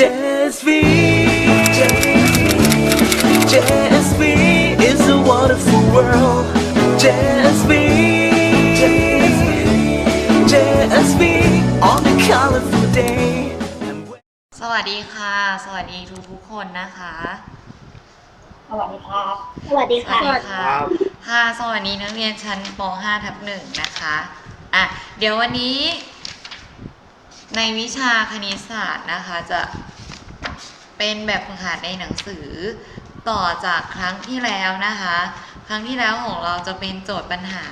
JSV JSV is a wonderful world JSV JSV on a colorful day and สวัสดีค่ะ สวัสดีทุกทุกๆคนนะคะ สวัสดีครับ สวัสดีสค่ะ วัสดีค่ะค่ะสวัสดีนักเรียนชั้นป .5 ทับหนึ่งนะคะ อะ เดี๋ยววันนี้ ในวิชาคณิตศาสตร์นะคะจะเป็นแบบฝึกหัดในหนังสือต่อจากครั้งที่แล้วนะคะ ครั้งที่แล้วของเราจะเป็นโจทย์ปัญหา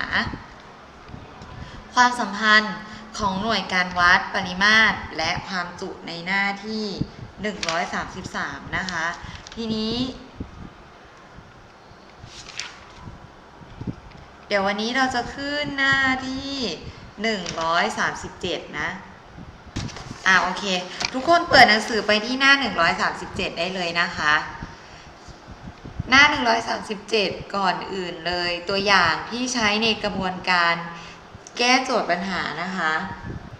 ความสัมพันธ์ของหน่วยการวัดปริมาตรและความจุในหน้าที่ 133 นะคะ ทีนี้ เดี๋ยววันนี้เราจะขึ้นหน้าที่ 137 นะ อ่าโอเค ทุกคนเปิดหนังสือไปที่หน้า 137 ได้เลยนะคะ หน้า 137 ก่อนอื่นเลยตัวอย่างที่ใช้ในกระบวนการแก้โจทย์ปัญหานะคะ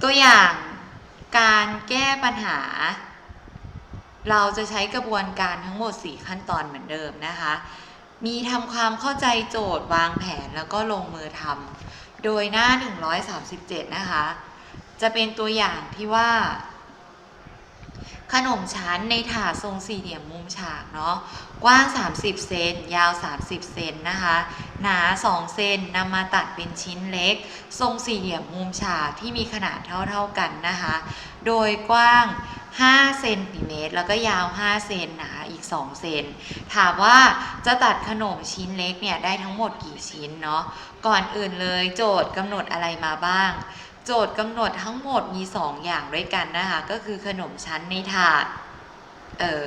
ตัวอย่างการแก้ปัญหา เราจะใช้กระบวนการทั้งหมด 4 ขั้นตอนเหมือนเดิมนะคะ มีทำความเข้าใจโจทย์วางแผนแล้วก็ลงมือทำโดยหน้า 137 นะคะ จะเป็นตัวอย่างที่ว่า ขนมชั้นในถาดทรงสี่เหลี่ยมมุมฉากเนาะกว้าง 30 เซน ยาว 30 เซนนะคะ หนา 2 เซนนำมาตัดเป็นชิ้นเล็ก ทรงสี่เหลี่ยมมุมฉากที่มีขนาดเท่าๆกันนะคะ โดยกว้าง 5 เซนติเมตร แล้วก็ยาว 5 เซนหนาอีก 2 เซน ถามว่าจะตัดขนมชิ้นเล็กเนี่ยได้ทั้งหมดกี่ชิ้นเนาะ ก่อนอื่นเลยโจทย์กำหนดอะไรมาบ้าง โจทย์กำหนดทั้งหมดมี 2 อย่างด้วยกันนะคะ ก็คือขนมชั้นในถาดเออ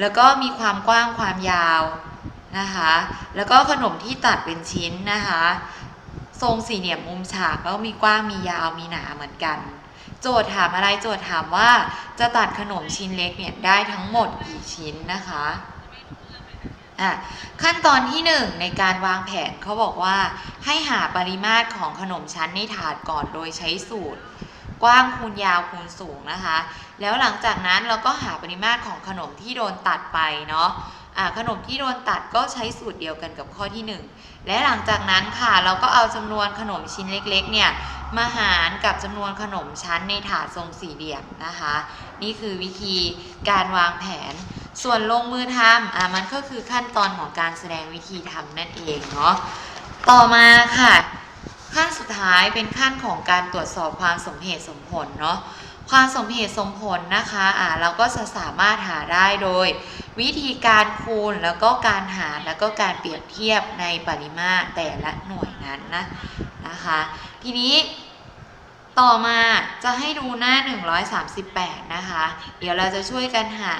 แล้วก็มีความกว้างความยาวนะคะ แล้วก็ขนมที่ตัดเป็นชิ้นนะคะ ทรงสี่เหลี่ยมมุมฉากแล้วมีกว้างมียาวมีหนาเหมือนกัน โจทย์ถามอะไรโจทย์ถามว่าจะตัดขนมชิ้นเล็กเนี่ยได้ทั้งหมดกี่ชิ้นนะคะอะขั้นตอนที่ 1 ในการวางแผนเขาบอกว่า ให้หาปริมาตรของขนมชั้นในถาดก่อนโดยใช้สูตร กว้างคูณยาวคูณสูงนะคะ แล้วหลังจากนั้นเราก็หาปริมาตรของขนมที่โดนตัดไปเนาะะขนมที่โดนตัดก็ใช้สูตรเดียวกันกับข้อที่ 1 และหลังจากนั้นค่ะเราก็เอาจำนวนขนมชิ้นเล็กๆเนี่ยมาหารกับจำนวนขนมชั้นในถาดทรงสี่เหลี่ยมนะคะ นี่คือวิธีการวางแผนส่วนลงมือทำอะมันก็คือขั้นตอนของการแสดงวิธีทำนั่นเองเนาะ ต่อมาค่ะ ขั้นสุดท้ายเป็นขั้นของการตรวจสอบความสมเหตุสมผลเนาะความสมเหตุสมผลนะคะอ่าเราก็จะสามารถหาได้โดย วิธีการคูณแล้วก็การหารแล้วก็การเปรียบเทียบในปริมาตรแต่ละหน่วยนั้นนะนะคะ ทีนี้ต่อมาจะให้ดูหน้า 138 นะคะ เดี๋ยวเราจะช่วยกันหา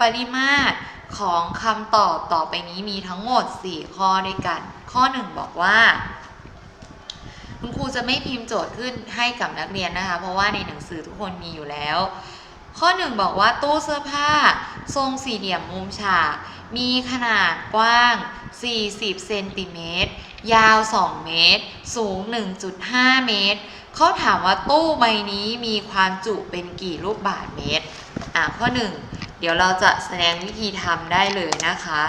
ปริมาตร ของคำตอบต่อไปนี้มีทั้งหมด 4 ข้อด้วยกัน ข้อ 1 บอกว่า คุณครูจะไม่พิมพ์โจทย์ขึ้นให้กับนักเรียนนะคะ เพราะว่าในหนังสือทุกคนมีอยู่แล้ว ข้อ 1 บอกว่าตู้เสื้อผ้า ทรงสี่เหลี่ยมมุมฉากมีขนาดกว้าง 40 เซนติเมตร ยาว 2 เมตร สูง 1.5 เมตร เขาถามว่าตู้ใบนี้มีความจุเป็นกี่ลูกบาทเมตร อะข้อ 1 เดี๋ยวเราจะแสดงวิธีทำได้เลยนะคะ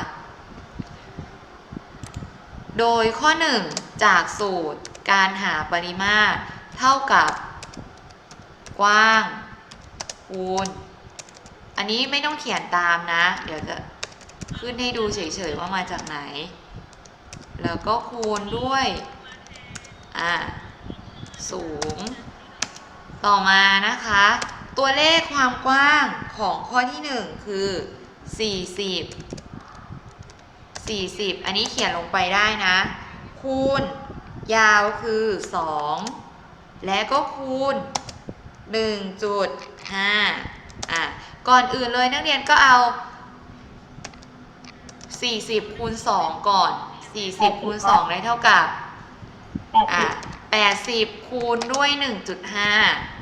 โดยข้อ 1 จากสูตรการหาปริมาตร เท่ากับกว้างคูณ อันนี้ไม่ต้องเขียนตามนะ เดี๋ยวจะขึ้นให้ดูเฉยๆว่ามาจากไหน แล้วก็คูณด้วย อ่า สูง ต่อมานะคะ ตัวเลขความกว้าง ของข้อที่ 1 คือ 40 40 อันนี้เขียนลงไปได้นะ คูณยาวคือ 2 และก็คูณ 1.5อะก่อนอื่นเลยนักเรียนก็เอา 40คูณ2ก่อน 40คูณ2ได้เท่ากับแปดอะสิบ80คูณด้วย 1.5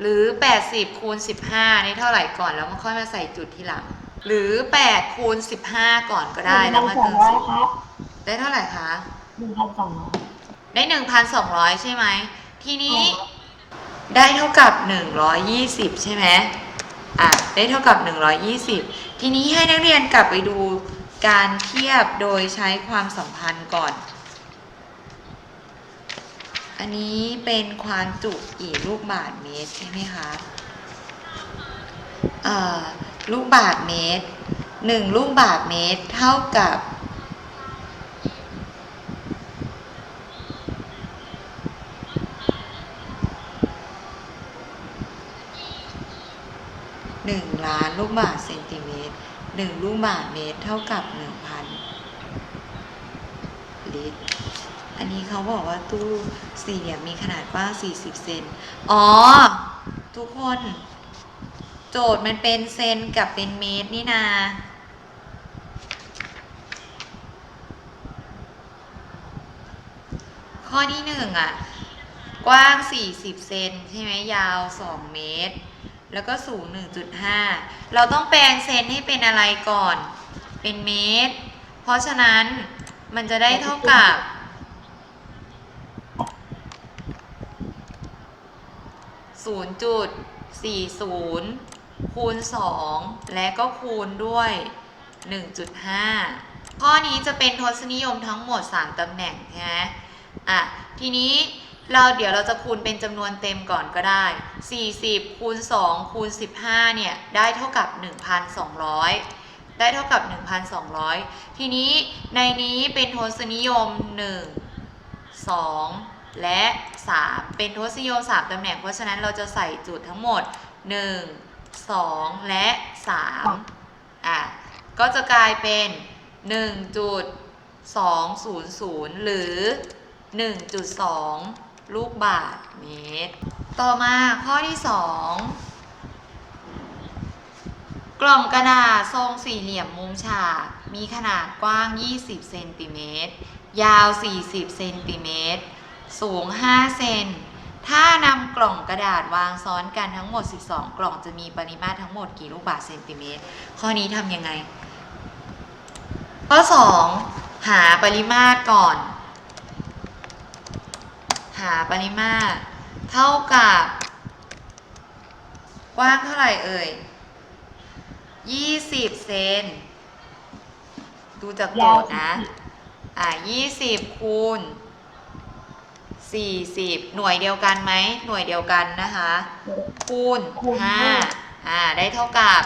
หรือ 80คูณ15 นี่เท่าไหร่ก่อนแล้วมันค่อยมาใส่จุดทีหลัง หรือ8คูณ15 ก่อนก็ได้แล้วมาหนึ่เติงมพันสองร้อยศูนครัย์บได้เท่าไหร่คะหนึ่งพันสองร้อยได้ 1,200 ใช่ไหม ทีนี้ได้เท่ากับ 120 ใช่ไหมอะได้เท่ากับ 120 ทีนี้ให้นักเรียนกลับไปดูการเทียบโดยใช้ความสัมพันธ์ก่อน อันนี้เป็นความจุกี่ลูกบาศก์เมตรใช่ไหมคะลูกบาศก์เมตรหนึ่งลูกบาศก์เมตรเท่ากับหนึ่งล้านลูกบาศก์เซนติเมตรหนึ่งลูกบาศก์เมตรเท่ากับหนึ่งพันลิตร เขาบอกว่าตู้สี่เหลี่ยมมีขนาดกว้าง40 เซน อ๋อ ทุกคน โจทย์มันเป็นเซนกับเป็นเมตรนี่นาข้อที่หนึ่งอะ กว้าง 40 เซนใช่ไหมยาว 2 เมตร แล้วก็สูง 1.5 เราต้องแปลงเซนให้เป็นอะไรก่อน เป็นเมตร เพราะฉะนั้นมันจะได้เท่ากับ 0.40 คูณ 2 และก็คูณด้วย 1.5 ข้อนี้จะเป็นทศนิยมทั้งหมด 3ตำแหน่งใช่ไหมอะ ทีนี้เราเดี๋ยวเราจะคูณเป็นจำนวนเต็มก่อนก็ได้ 40 คูณ 2 คูณ 15 เนี่ย ได้เท่ากับ 1,200 ได้เท่ากับ 1,200 ทีนี้ในนี้เป็นทศนิยม 1 2 และ 3 เป็นทศนิยม3ตำแหน่ง เพราะฉะนั้นเราจะใส่จุดทั้งหมด 1 2 และ 3 อะ ก็จะกลายเป็น 1.200 หรือ 1.2 ลูกบาศก์เมตร ต่อมาข้อที่ 2 กล่องกระดาษทรงสี่เหลี่ยมมุมฉาก มีขนาดกว้าง 20 เซนติเมตร ยาว 40 เซนติเมตร สูง 5 เซน ถ้านำกล่องกระดาษวางซ้อนกันทั้งหมด 12 กล่องจะมีปริมาตรทั้งหมดกี่ลูกบาศก์เซนติเมตร ข้อนี้ทำยังไง ข้อ 2 หาปริมาตรก่อน หาปริมาตร เท่ากับ กว้างเท่าไหร่เอ่ย 20 เซน ดูจากโจทย์นะ อ่า20คูณ 40 หน่วยเดียวกันไหม หน่วยเดียวกันนะคะ คูณคูณห้า 5อ่า ได้เท่ากับ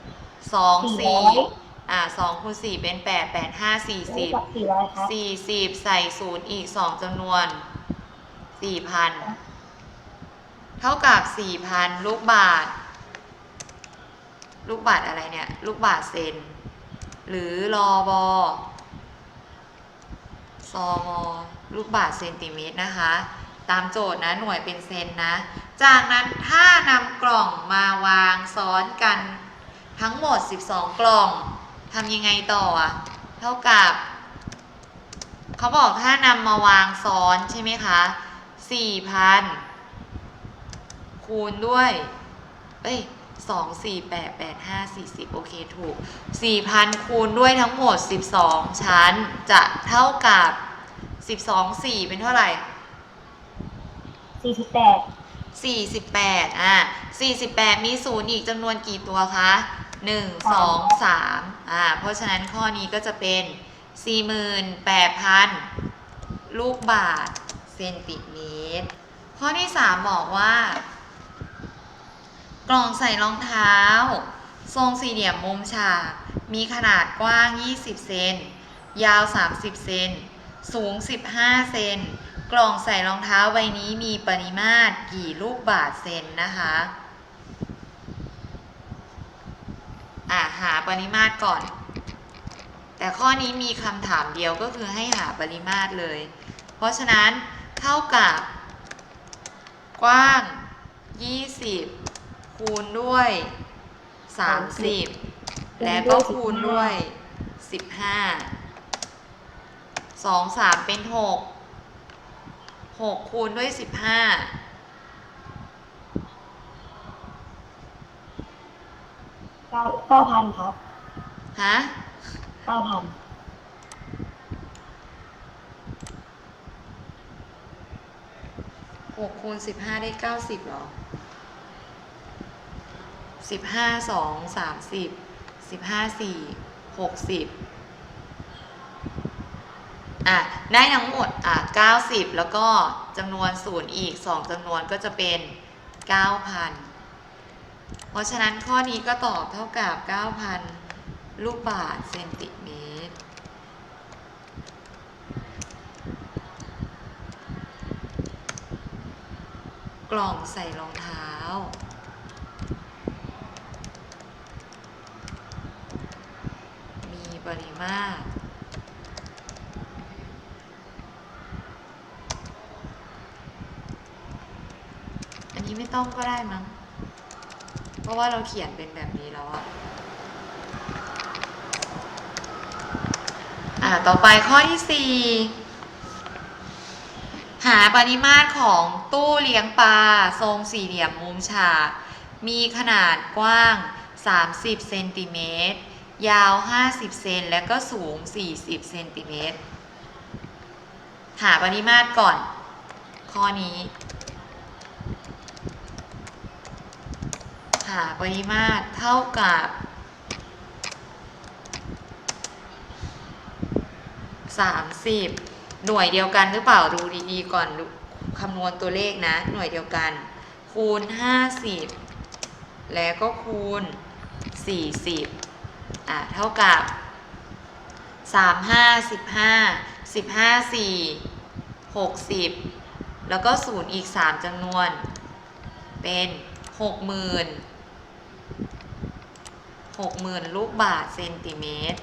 2สี่ร้อย4อ่า2คูณ4เป็น 8 8 5ได้กับ40 สี่ร้อยครับ40 ใส่ศูนย์อีก 2จำนวน 4,000 เท่ากับ 4,000 ลูกบาท ลูกบาทอะไรเนี่ย ลูกบาทเซน หรือรอบอซอมอ ลูกบาทเซนติเมตรนะคะ ตามโจทย์นะหน่วยเป็นเซนนะ จากนั้นถ้านำกล่องมาวางซ้อนกันทั้งหมด 12 กล่องทำยังไงต่ออะเท่ากับเขาบอกถ้านำมาวางซ้อนใช่ไหมคะ4,000 คูณด้วยเอ้ยสองสี่แปดแปดห้าสี่สิบโอเคถูกสี่พันคูณด้วยทั้งหมดสิบสองชั้นจะเท่ากับ สิบสองสี่เป็นเท่าไหร่สี่สิบแปดสี่สิบแปดอะสี่สิบแปดมีศูนย์อีกจำนวนกี่ตัวคะหนึ่งสองสามอ่าเพราะฉะนั้นข้อนี้ก็จะเป็นสี่หมื่นแปดพันลูกบาทเซนติเมตร ข้อที่สามบอกว่า กล่องใส่รองเท้า ทรงสี่เหลี่ยมมุมฉาก มีขนาดกว้าง 20 เซน ยาว 30 เซน สูง 15 เซน กล่องใส่รองเท้าใบนี้มีปริมาตรกี่ลูกบาทเซนนะคะอะหาปริมาตรก่อน แต่ข้อนี้มีคำถามเดียวก็คือให้หาปริมาตรเลย เพราะฉะนั้นเท่ากับ กว้าง 20 คูณด้วย 30 และก็คูณด้วย 15 2 3เป็น6 6คูณด้วย15เก้าเก้าพันครับฮะเก้าพัน6คูณ15ได้90หรอสิบห้าสองสามสิบสิบห้าสี่หกสิบ อะได้ทั้งหมดอะเก้าสิบแล้วก็จำนวนศูนย์อีกสองจำนวนก็จะเป็นเก้าพันเพราะฉะนั้นข้อนี้ก็ตอบเท่ากับเก้าพันลูกบาศก์เซนติเมตร กล่องใส่รองเท้า มีปริมาตร อันนี้ ไม่ต้องก็ได้มั้ง เพราะว่าเราเขียนเป็นแบบนี้แล้วอะอ่า ต่อไปข้อที่สี่หาปริมาตรของตู้เลี้ยงปลาทรงสี่เหลี่ยมมุมฉาก มีขนาดกว้าง 30เซนติเมตรยาว 50 เซนและก็สูง 40เซนติเมตร หาปริมาตรก่อน ข้อนี้าปริมาตรเท่ากับ 30 หน่วยเดียวกันหรือเปล่าดูดีๆก่อนคำนวณตัวเลขนะ หน่วยเดียวกัน คูณ 50 แล้วก็คูณ 40 อะเท่ากับ 35 15 15 4 60 แล้วก็ศูนย์อีก 3จำนวน เป็น 60,000 60,000 ลูกบาศก์เซนติเมตร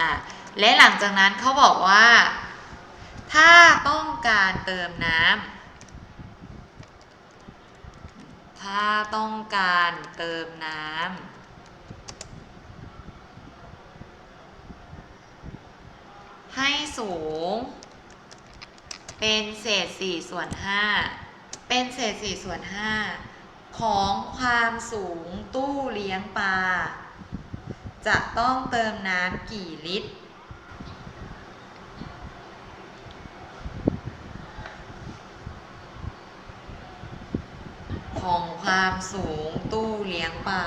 อะ และหลังจากนั้นเขาบอกว่า ถ้าต้องการเติมน้ำ ถ้าต้องการเติมน้ำให้สูง เป็นเศษ4ส่วน5 เป็นเศษ4ส่วน5ของความสูงตู้เลี้ยงปลา จะต้องเติมน้ำกี่ลิตร ของความสูงตู้เลี้ยงปลา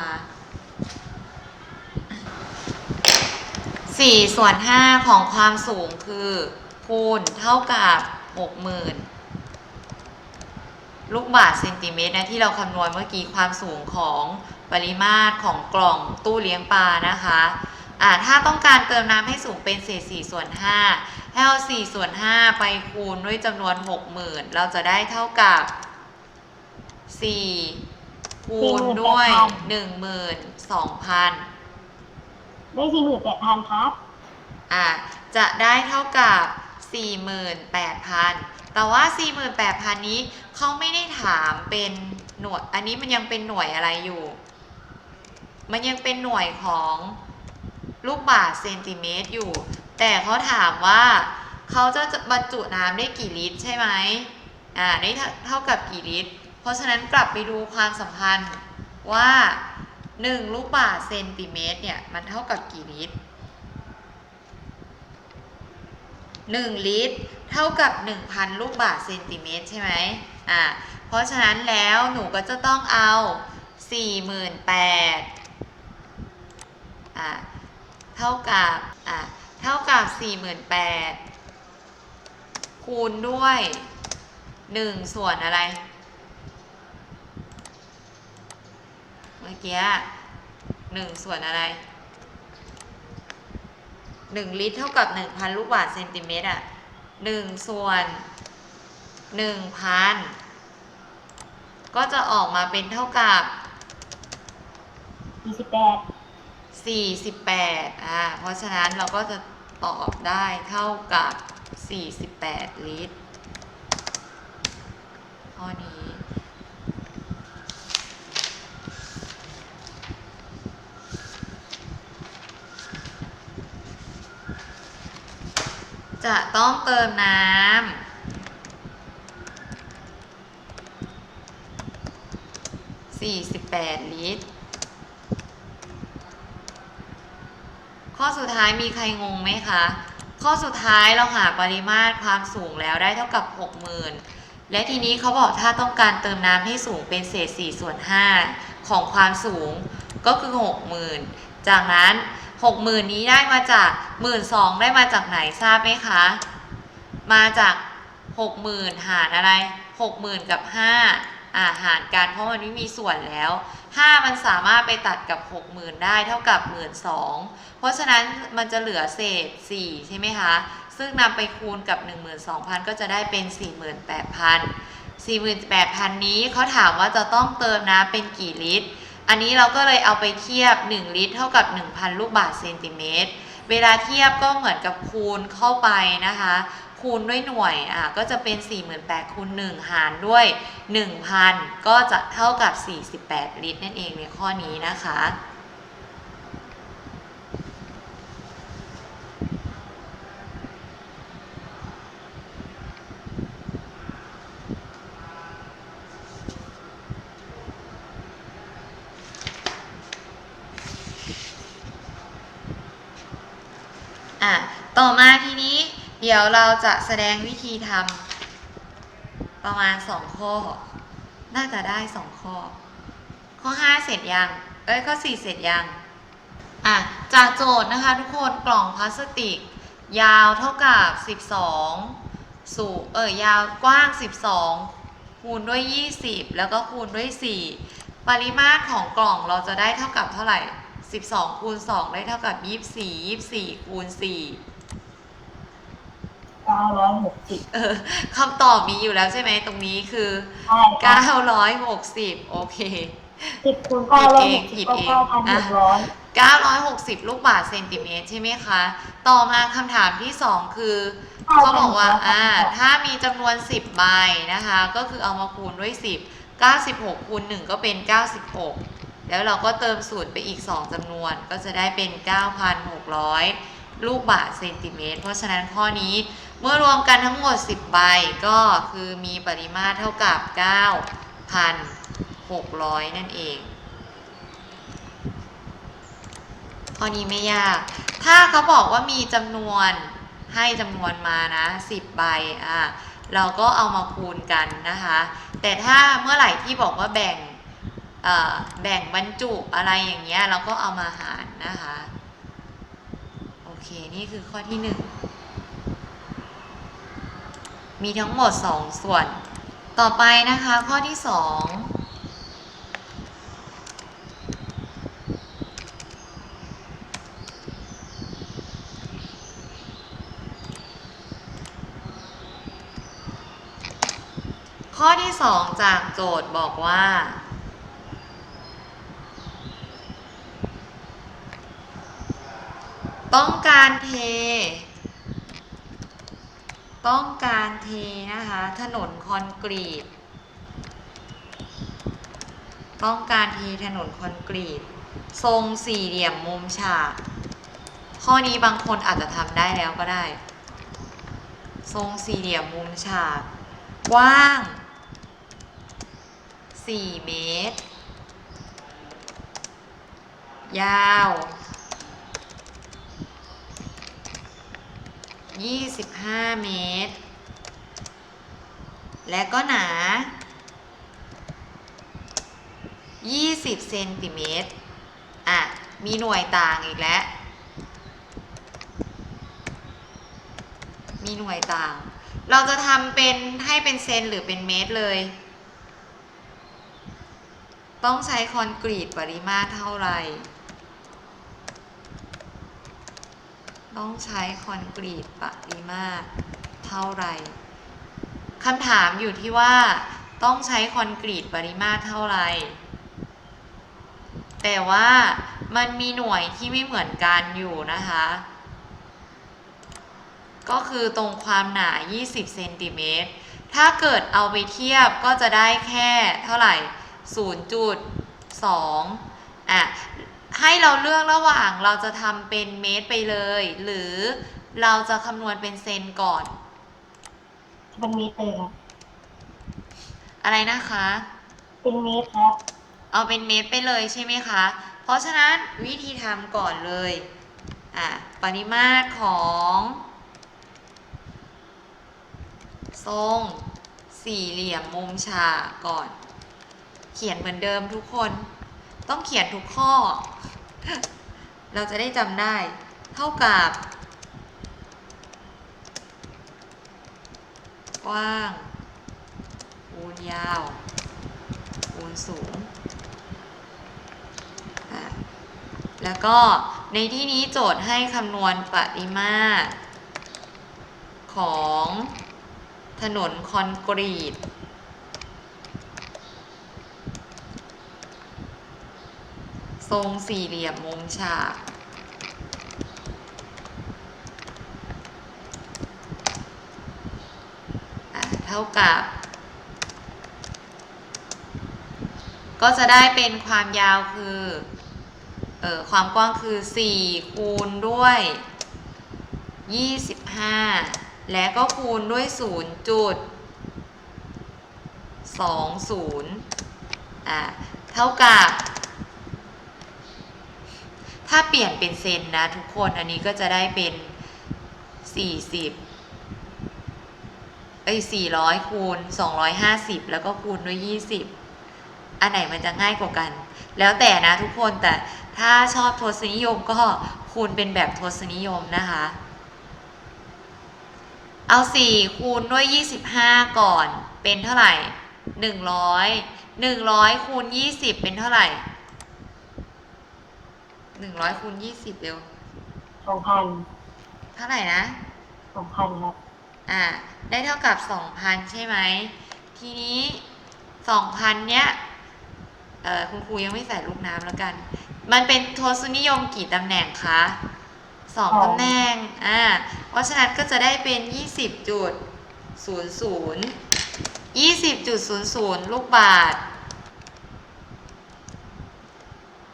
4ส่วน5ของความสูงคือคูณเท่ากับ 60,000 ลูกบาศก์เซนติเมตรนะที่เราคำนวณเมื่อกี้ความสูงของปริมาตรของกล่องตู้เลี้ยงปลานะคะอ่าถ้าต้องการเติมน้ำให้สูงเป็นเศษ4ส่วน5ให้เอา4ส่วน5ไปคูณด้วยจำนวน 60,000 เราจะได้เท่ากับ 4 คูณด้วย 12,000 ได้สี่หมื่นแปดพันครับ อะจะได้เท่ากับ 48,000 แต่ว่า 48,000 นี้เขาไม่ได้ถามเป็นหน่วย อันนี้มันยังเป็นหน่วยอะไรอยู่ มันยังเป็นหน่วยของลูกบาศก์เซนติเมตรอยู่ แต่เขาถามว่าเขาจะบรรจุน้ำได้กี่ลิตรใช่ไหมอ่าได้เท่ากับกี่ลิตร เพราะฉะนั้นกลับไปดูความสัมพันธ์ว่า 1 ลูกบาศก์เซนติเมตรเนี่ยมันเท่ากับกี่ลิตร 1 ลิตร เท่ากับ 1,000 ลูกบาศก์เซนติเมตรใช่ไหมอ่าเพราะฉะนั้นแล้วหนูก็จะต้องเอา 48,000อ่าเท่ากับอ่าเท่ากับ 48,000 คูณด้วย 1 ส่วนอะไร เมื่อกี้หนึ่งส่วนอะไร หนึ่งลิตรเท่ากับหนึ่งพันลูกบาศก์เซนติเมตรอะหนึ่งส่วนหนึ่งพันก็จะออกมาเป็นเท่ากับสี่สิบแปดสี่สิบแปดอ่า เพราะฉะนั้นเราก็จะตอบได้เท่ากับสี่สิบแปดลิตรข้อนี้ จะต้องเติมน้ำ48ลิตร ข้อสุดท้ายมีใครงงไหมคะ ข้อสุดท้ายเราหาปริมาตรความสูงแล้วได้เท่ากับ60,000และทีนี้เขาบอกถ้าต้องการเติมน้ำให้สูงเป็นเศษ4ส่วน5ของความสูงก็คือ 60,000 จากนั้น 60,000นี้ได้มาจาก12,000ได้มาจากไหนทราบไหมคะ มาจาก60,000หารอะไร60,000กับ5อ่าหารกันเพราะมันไม่มีส่วนแล้ว5มันสามารถไปตัดกับ60,000ได้เท่ากับ12,000เพราะฉะนั้นมันจะเหลือเศษ4ใช่ไหมคะ ซึ่งนำไปคูณกับ12,000ก็จะได้เป็น48,000 48,000นี้เขาถามว่าจะต้องเติมน้ำเป็นกี่ลิตร อันนี้เราก็เลยเอาไปเทียบ 1 ลิตร เท่ากับ 1,000 ลูกบาศก์เซนติเมตร เวลาเทียบก็เหมือนกับคูณเข้าไปนะคะ คูณด้วยหน่วยอะก็จะเป็น 48คูณ1หารด้วย 1,000 ก็จะเท่ากับ 48 ลิตรนั่นเองในข้อนี้นะคะ อะ ต่อมาทีนี้เดี๋ยวเราจะแสดงวิธีทำประมาณ2ข้อ น่าจะได้2ข้อ ข้อ5เสร็จยัง เอ้ยข้อ4เสร็จยัง อะ จากโจทย์นะคะทุกคนกล่องพลาสติก ยาวเท่ากับ 12 สูงเออยาวกว้าง 12 คูณด้วย 20 แล้วก็คูณด้วย 4 ปริมาตรของกล่องเราจะได้เท่ากับเท่าไหร่ 12คูณ2ได้เท่ากับ 24 24คูณ4 เก้าร้อยหกสิบเออคำตอบมีอยู่แล้วใช่ไหมตรงนี้คือใช่ครับ960โอเค สิบคูณเก้าร้อยหกผิสิบดก็เองเก้าพันหกร้อย960 ลูกบาศก์เซนติเมตรใช่ไหมคะ ต่อมาคำถามที่ 2 คือเขาบอกว่าอ่า ถ้ามีจำนวน 10 ใบนะคะ ก็คือเอามาคูณด้วย 10 96คูณ1ก็เป็น 96 แล้วเราก็เติมสูตรไปอีก 2จำนวนก็จะได้เป็น 9,600 ลูกบาศก์เซนติเมตร เพราะฉะนั้นข้อนี้เมื่อรวมกันทั้งหมด 10 ใบก็คือมีปริมาตรเท่ากับ 9,600 นั่นเอง ข้อนี้ไม่ยาก ถ้าเขาบอกว่ามีจำนวนให้จำนวนมานะ 10 ใบอะเราก็เอามาคูณกันนะคะ แต่ถ้าเมื่อไหร่ที่บอกว่าแบ่งแบ่งบรรจุอะไรอย่างเงี้ยเราก็เอามาหารนะคะ นี่คือข้อที่1มีทั้งหมด2ส่วน ต่อไปนะคะข้อที่2ข้อที่ 2 จากโจทย์บอกว่า ต้องการเท ต้องการเทนะคะ ถนนคอนกรีต ต้องการเทถนนคอนกรีต ทรงสี่เหลี่ยมมุมฉาก ข้อนี้บางคนอาจจะทำได้แล้วก็ได้ ทรงสี่เหลี่ยมมุมฉาก กว้าง 4 เมตร ยาว 25 เมตร และก็หนา 20 เซนติเมตร อะ มีหน่วยต่างอีกแล้ว มีหน่วยต่าง เราจะทำเป็นให้เป็นเซนหรือเป็นเมตรเลย ต้องใช้คอนกรีตปริมาตรเท่าไหร่ ต้องใช้คอนกรีตปริมาตรเท่าไหร่คำถามอยู่ที่ว่าต้องใช้คอนกรีตปริมาตรเท่าไหร่แต่ว่ามันมีหน่วยที่ไม่เหมือนกันอยู่นะคะ ก็คือตรงความหนา 20 เซนติเมตร ถ้าเกิดเอาไปเทียบก็จะได้แค่เท่าไหร่ 0.2อะ ให้เราเลือกระหว่างเราจะทำเป็นเมตรไปเลย หรือเราจะคำนวณเป็นเซนก่อน เป็นเมตรเลยครับอะไรนะคะ เป็นเมตรครับ เอาเป็นเมตรไปเลยใช่ไหมคะ เพราะฉะนั้นวิธีทำก่อนเลย อะ ปริมาตรของ ทรงสี่เหลี่ยมมุมฉากก่อน เขียนเหมือนเดิมทุกคน ต้องเขียนทุกข้อ เราจะได้จำได้ เท่ากับ กว้างคูณยาวคูณสูง แล้วก็ในที่นี้โจทย์ให้คำนวณปริมาตรของถนนคอนกรีต ทรงสี่เหลี่ยมมุมฉาก เท่ากับ ก็จะได้เป็นความยาวคือเออความกว้างคือ 4 คูณด้วย 25 และก็คูณด้วย 0 จุด 20อะเท่ากับ ถ้าเปลี่ยนเป็นเซนนะทุกคนอันนี้ก็จะได้เป็น 40เอ้ย400 คูณ 250 แล้วก็คูณด้วย 20 อันไหนมันจะง่ายกว่ากัน แล้วแต่นะทุกคนแต่ถ้าชอบทศนิยมก็คูณเป็นแบบทศนิยมนะคะ เอา 4 คูณด้วย 25 ก่อนเป็นเท่าไหร่ 100 100 คูณ 20 เป็นเท่าไหร่ 100คูณ20เร็วสองพันเท่าไหร่นะสองพันครับอ่า ได้เท่ากับ2,000ใช่ไหม ทีนี้2,000เนี้ยเอ่อคุณครูยังไม่ใส่ลูกน้ำแล้วกัน มันเป็นทศนิยมกี่ตำแหน่งคะสองสองตำแหน่ง อ่า เพราะฉะนั้นก็จะได้เป็น20จุด00 20.00ลูกบาท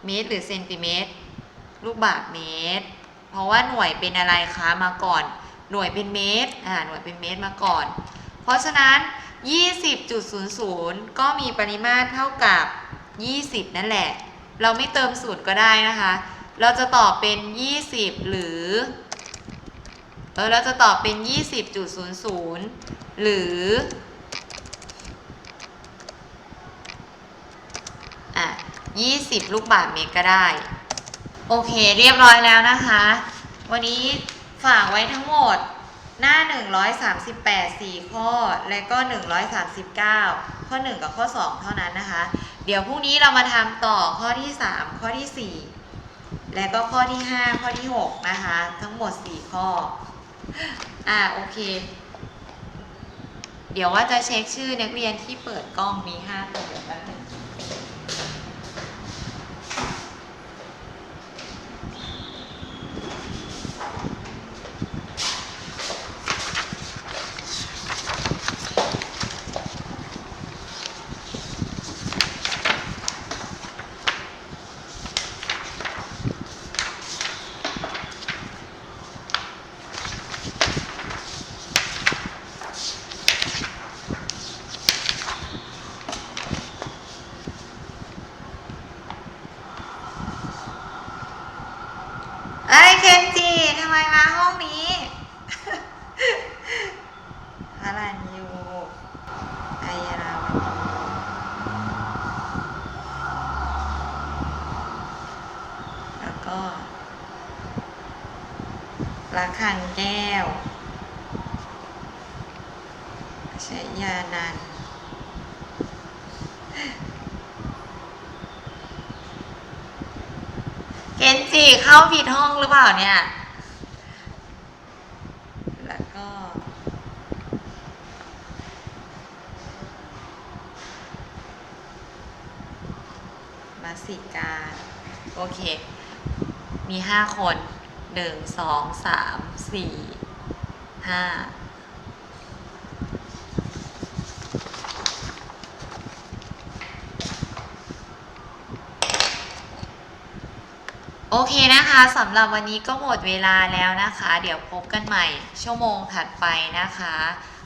เมตรหรือเซนติเมตร ลูกบาทเมตร เพราะว่าหน่วยเป็นอะไรคะมาก่อน หน่วยเป็นเมตรอ่าหน่วยเป็นเมตรมาก่อน เพราะฉะนั้น 20.00 ก็มีปริมาตรเท่ากับ 20 นั่นแหละ เราไม่เติมศูนย์ก็ได้นะคะ เราจะตอบเป็น 20 หรือเออเราจะตอบเป็น 20.00 หรืออะ20 ลูกบาศก์เมตรก็ได้ โอเคเรียบร้อยแล้วนะคะ วันนี้ฝากไว้ทั้งหมดหน้า 138 4 ข้อ และก็ 139 ข้อ 1 กับข้อ 2 เท่านั้นนะคะ เดี๋ยวพรุ่งนี้เรามาทำต่อข้อที่ 3 ข้อที่ 4 และก็ข้อที่ 5 ข้อที่ 6 นะคะ ทั้งหมด 4 ข้อ อ่าโอเค เดี๋ยวว่าจะเช็คชื่อนักเรียนที่เปิดกล้องมี 5 ตัวเดี๋ยวแป๊บนึง ไอ้ยเคนจิทำไมมาห้องนี้ ฮารันยูอายาราวันแล้วก็ระคังแก้วชยานันท์ เคนจิเข้าผิดห้องหรือเปล่าเนี่ย แล้วก็ มาสิกาโอเค มีห้าคนหนึ่งสองสามสี่ห้า โอเคนะคะสำหรับวันนี้ก็หมดเวลาแล้วนะคะ เดี๋ยวพบกันใหม่ชั่วโมงถัดไปนะคะ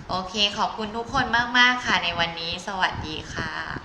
โอเคขอบคุณทุกคนมาก ๆ ค่ะในวันนี้ สวัสดีค่ะ